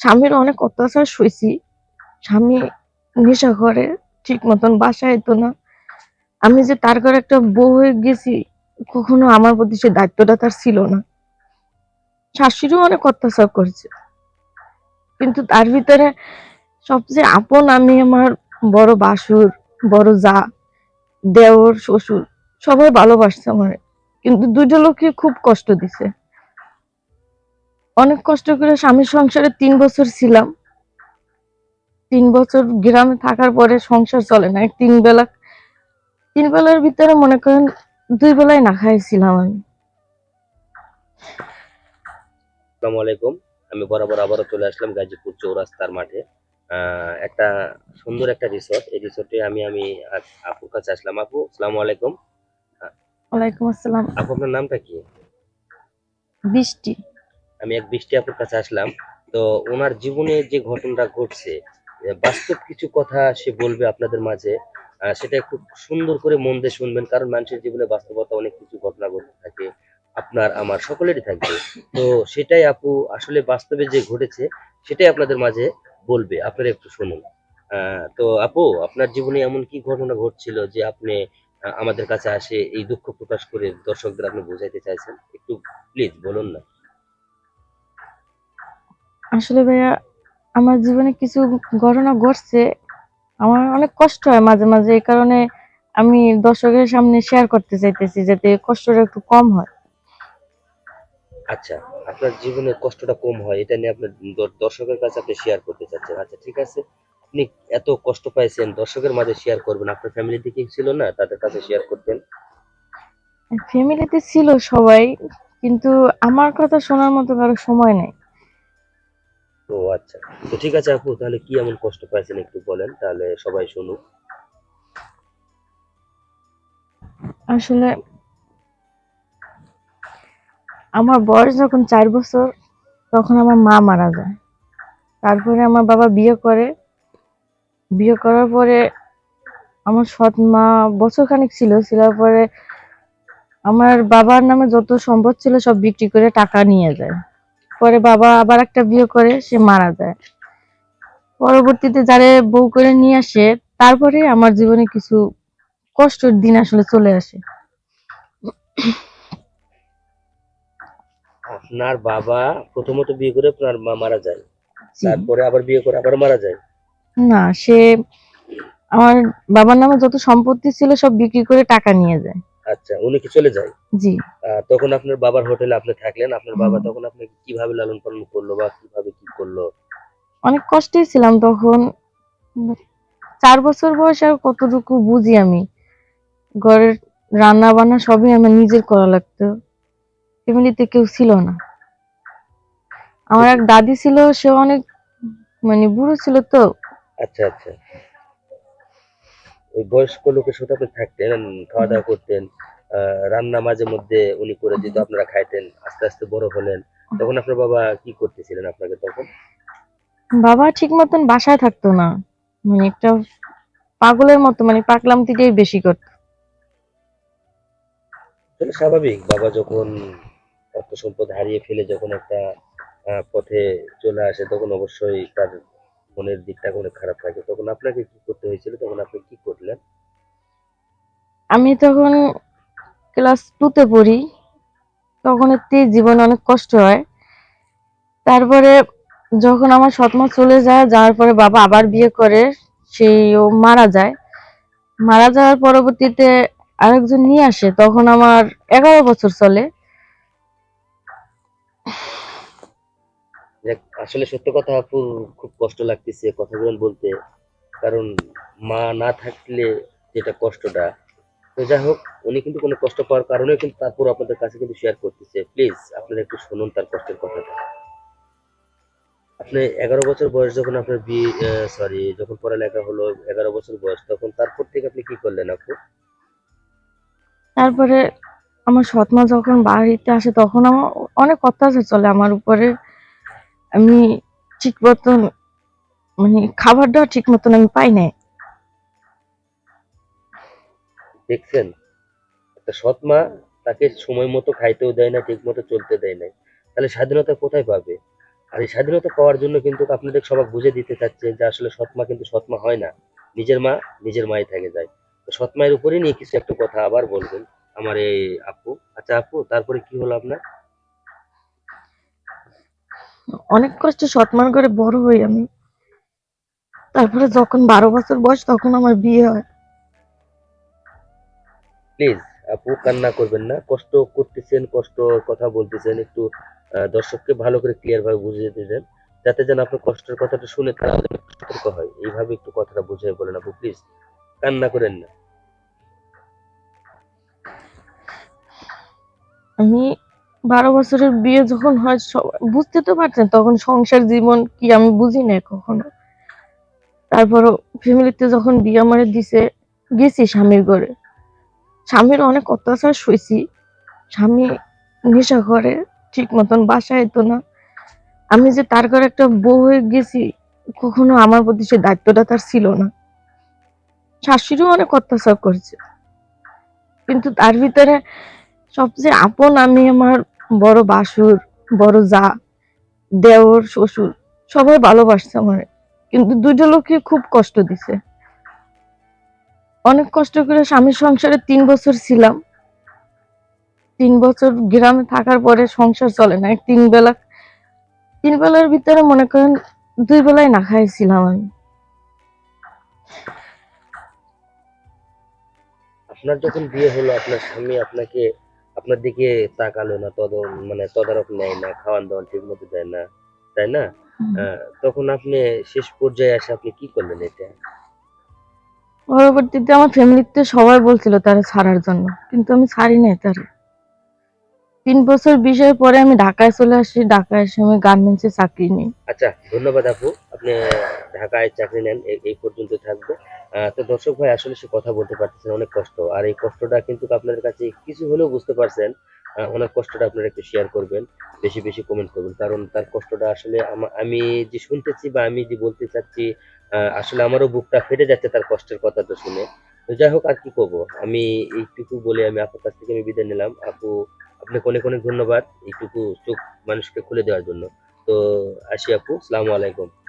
স্বামীর অনেক অত্যাচার সইছি স্বামী নেশা করে ঠিক মতন বাসায় তো না। আমি যে তার ঘরে একটা বউ হয়ে গেছি, কখনো আমার প্রতি সে দায়িত্বটা তার ছিল না। শাশুড়িও অনেক অত্যাচার করেছে। কিন্তু তার ভিতরে সবচেয়ে আপন আমি আমার বড় বাসুর, বড় যা, দেওর, শ্বশুর, সবাই ভালোবাসছে আমার। কিন্তু দুইটা লোককে খুব কষ্ট দিছে। অনেক কষ্ট করে স্বামীর সংসারে তিন বছর ছিলাম। তিন বছর গ্রামে থাকার পরে সংসার চলে না। তিন বেলা তিন বেলার ভিতরে মনে করেন দুই বেলায় না খাইছিলাম আমি। আসসালামু আলাইকুম। আমি বরাবর আবারও চলে আসলাম গাজীপুর চৌরাস্তার মাঠে। একটা সুন্দর একটা রিসোর্ট এই রিসোর্টে আমি আমি আপুর কাছে আসলাম। আপু আসসালামু আলাইকুম। ওয়ালাইকুম আসসালাম। আপু আপনার নামটা কি? বৃষ্টি। আমি এক বৃষ্টি আপুর কাছে আসলাম। তো ওনার জীবনে যে ঘটনাটা ঘটছে বাস্তব কিছু কথা সে বলবে আপনাদের মাঝে। সেটা একটু সুন্দর করে মন দিয়ে শুনবেন, কারণ মানুষের জীবনে বাস্তবতা অনেক কিছু ঘটনা ঘটতে থাকে, আপনার, আমার সকলেরই থাকবে তো সেটাই আপু আসলে বাস্তবে যে ঘটেছে, সেটাই আপনাদের মাঝে বলবে। আপনারা একটু শুনুন। তো আপু, আপনার জীবনে এমন কি ঘটনা ঘটছিল যে আপনি আমাদের কাছে আসে এই দুঃখ প্রকাশ করে দর্শকদের আপনি বোঝাইতে চাইছেন? একটু প্লিজ বলুন না। আসলে ভাইয়া আমার জীবনে কিছু ঘটনা ঘটছে। আমার অনেক কষ্ট হয় মাঝে মাঝে এই কারণে আমি দর্শকের সামনে শেয়ার করতে চাইতেছি যাতে কষ্টটা একটু কম হয়। আচ্ছা আপনার জীবনে কষ্টটা কম হয় এটা নিয়ে আপনার দর্শকের কাছে আপনি শেয়ার করতে চাচ্ছেন। আচ্ছা ঠিক আছে। আপনি এত কষ্ট পাইছেন দর্শকের মাঝে শেয়ার করবেন। আপনার ফ্যামিলিতে কি ছিল না? তাদের কাছে শেয়ার করতেন? ফ্যামিলিতে ছিল সবাই কিন্তু আমার কথা শোনার মতো কারও সময় নেই। তো আচ্ছা। তো ঠিক আছে আপু, তাহলে কি এমন কষ্ট পাইছেন একটু বলেন, তাহলে সবাই শুনুক। আসলে আমার বয়স যখন চার বছর, তখন আমার মা মারা যায়। তারপরে আমার বাবা বিয়ে করে। বিয়ে করার পরে আমার সৎ মা বছর খানিক ছিল, ছিলার পরে আমার বাবার নামে যত সম্পদ ছিল সব বিক্রি করে টাকা নিয়ে যায়। পরে বাবা আবার একটা বিয়ে করে সে মারা যায়। পরবর্তীতে যারে বউ করে নিয়ে আসে তারপরে আমার জীবনে কিছু কষ্টের দিন আসলে চলে আসে। আপনার বাবা প্রথমত বিয়ে করে আপনার মা মারা যায়। তারপরে আবার বিয়ে করে আবার মারা যায়। না সে আমার বাবার নামে যত সম্পত্তি ছিল সব বিক্রি করে টাকা নিয়ে যায়। আচ্ছা উনি কি চলে যায় জি। তখন আপনার বাবার হোটেলে আপনি থাকলেন আপনার বাবা তখন আপনাকে কীভাবে লালন পালন করল বা কীভাবে কি করল? অনেক কষ্টেই ছিলাম তখন। চার বছর বয়সে আর কতটুকু বুঝি আমি? ঘরের রান্না বান্না সবই আমার নিজের করা লাগতো। ফ্যামিলিতে কেউ ছিল না। আমার এক দাদি ছিল সে অনেক মানে বুড়ো ছিল তো। আচ্ছা আচ্ছা। ওই বয়স্ক লোকের সাথে আপনি থাকতেন খাওয়া দাওয়া করতেন আহ, রান্না মাঝে মধ্যে উনি করে দিত আপনারা খাইতেন আস্তে আস্তে বড় হলেন। তখন আপনার বাবা কি করতেছিলেন আপনাকে তখন? বাবা ঠিক মতন বাসায় থাকতো না। মানে একটা পাগলের মতো মানে পাগলামতিটাই বেশি করতো। স্বাভাবিক বাবা যখন অর্থ সম্পদ হারিয়ে ফেলে যখন একটা পথে চলে আসে তখন অবশ্যই তার মনের দিকটা অনেক খারাপ থাকে। তখন আপনাকে কি করতে হয়েছিল? তখন আপনি কি করলেন? আমি তখন ক্লাস টুতে পড়ি। তখন একটি জীবনে অনেক কষ্ট হয়। তারপরে যখন আমার সৎমা চলে যায়, যাওয়ার পরে বাবা আবার বিয়ে করে সেই ও মারা যায়। মারা যাওয়ার পরবর্তীতে আরেকজন নিয়ে আসে, তখন আমার এগারো বছর চলে। আসলে সত্য কথা আপু খুব কষ্ট লাগতেছে কথাগুলো বলতে। কারণ মা না থাকলে যেটা কষ্টটা। তো যাই হোক, উনি কিন্তু কোনো কষ্ট পাওয়ার কারণে কিন্তু তারপর আপনাদের কাছে কিন্তু শেয়ার করতেছে। প্লিজ আপনারা একটু শুনুন তার কষ্টের কথাটা। আপনি এগারো বছর বয়স যখন আপনার বিয়ে সরি যখন পড়ালেখা হলো এগারো বছর বয়স, তখন তারপর থেকে আপনি কি করলেন আপু? তারপরে আমার সৎমা যখন বাড়িতে আসে, তখন আমার অনেক অত্যাচার চলে আমার উপরে। আমি ঠিক মতন মানে খাবারটাও ঠিক মতন আমি পাই নাই। দেখছেন, একটা সৎ মা তাকে সময় মতো খাইতেও দেয় না ঠিক মতো চলতে দেয় না তাহলে স্বাধীনতা কোথায় পাবে? আর এই স্বাধীনতা পাওয়ার জন্য কিন্তু আপনাদের সবাই বুঝে দিতে চাচ্ছে যে আসলে সৎমা কিন্তু সৎমা হয় না। নিজের মা নিজের মাই থেকে যায়। তো সৎমায়ের উপরে নিয়ে কিছু একটা কথা আবার বলবেন। আমার এই আপু আচ্ছা আপু, তারপরে কি হলো আপনার? অনেক কষ্টে সম্মান করে বড় হই আমি। তারপরে যখন বারো বছর বয়স তখন আমার বিয়ে হয়। প্লিজ আপু কান্না করবেন না। কষ্ট করতেছেন কষ্ট কথা বলতেছেন একটু দর্শককে ভালো করে ক্লিয়ার ভাবে বুঝিয়ে দিবেন যাতে যেন আপনার কষ্টের কথাটা শুনে তারা সতর্ক হয়। এইভাবে একটু কথাটা বুঝিয়ে বলেন আপু প্লিজ। কান্না করেন না। আমি বারো বছরের বিয়ে যখন হয় বুঝতে তো পারছেন, তখন সংসার জীবন কি আমি বুঝি না কখনো। তারপরও ফ্যামিলিতে যখন বিয়ে আমারে দিছে, গেছি স্বামীর ঘরে। স্বামীর অনেক অত্যাচার সইছি স্বামী নেশা করে, ঠিক মতন বাসায় তো না। আমি যে তার ঘরে একটা বউ হয়ে গেছি, কখনো আমার প্রতি সে দায়িত্বটা তার ছিল না। শাশুড়িও অনেক অত্যাচার করেছে। কিন্তু তার ভিতরে সবচেয়ে আপন আমি আমার বড় বাসুর, বড় যা, দেওর শ্বশুর, সবাই ভালোবাসছে আমার। কিন্তু দুইটা লোককে খুব কষ্ট দিছে। অনেক কষ্ট করে স্বামীর সংসারে তিন বছর ছিলাম। তিন বছর গ্রামে থাকার পরে সংসার চলে না তিন বেলা, তিন বেলার ভিতরে মনে করেন দুই বেলায় না খাইছিলাম আমি। আপনার যখন বিয়ে হলো, আপনার স্বামী আপনাকে আপনার দিকে তাকালো না তদ মানে তদারক নেয় না খাওয়ান দাওয়ান ঠিক মতো দেয় না তাই না? তখন আপনি শেষ পর্যায়ে আসে আপনি কি করলেন এটা? পরবর্তীতে আমার ফ্যামিলিতে সবাই বলছিল তারা ছাড়ার জন্য কিন্তু আমি ছাড়ি নাই তারে। তিন বছর বিষয়ের পরে আমি ঢাকায় চলে আসি। ঢাকায় এসে আমি গার্মেন্টসে চাকরি নিই। আচ্ছা ধন্যবাদ আপু। আপনি ঢাকায় চাকরি নেন এই- পর্যন্ত থাকবে। তো দর্শক ভাই, আসলে সে কথা বলতে পারতেছেন, অনেক কষ্ট। আর এই কষ্টটা কিন্তু আপনাদের কাছে কিছু হলেও বুঝতে পারছেন। অনেক কষ্টটা আপনারা একটু শেয়ার করবেন, বেশি বেশি কমেন্ট করবেন। কারণ তার কষ্টটা আসলে আমা- যে শুনতেছি বা আমি যে বলতে চাচ্ছি আসলে আমারও বুকটা ফেটে যাচ্ছে তার কষ্টের কথাটা শুনে। তো যাই হোক, আর কি করব? আমি এইটুকু বলে আমি আপুর কাছ থেকে আমি বিদায় নিলাম। আপু আপনাকে অনেক অনেক ধন্যবাদ এইটুকু চোখ মানুষকে খুলে দেওয়ার জন্য। তো আসি আপু, সালামু আলাইকুম।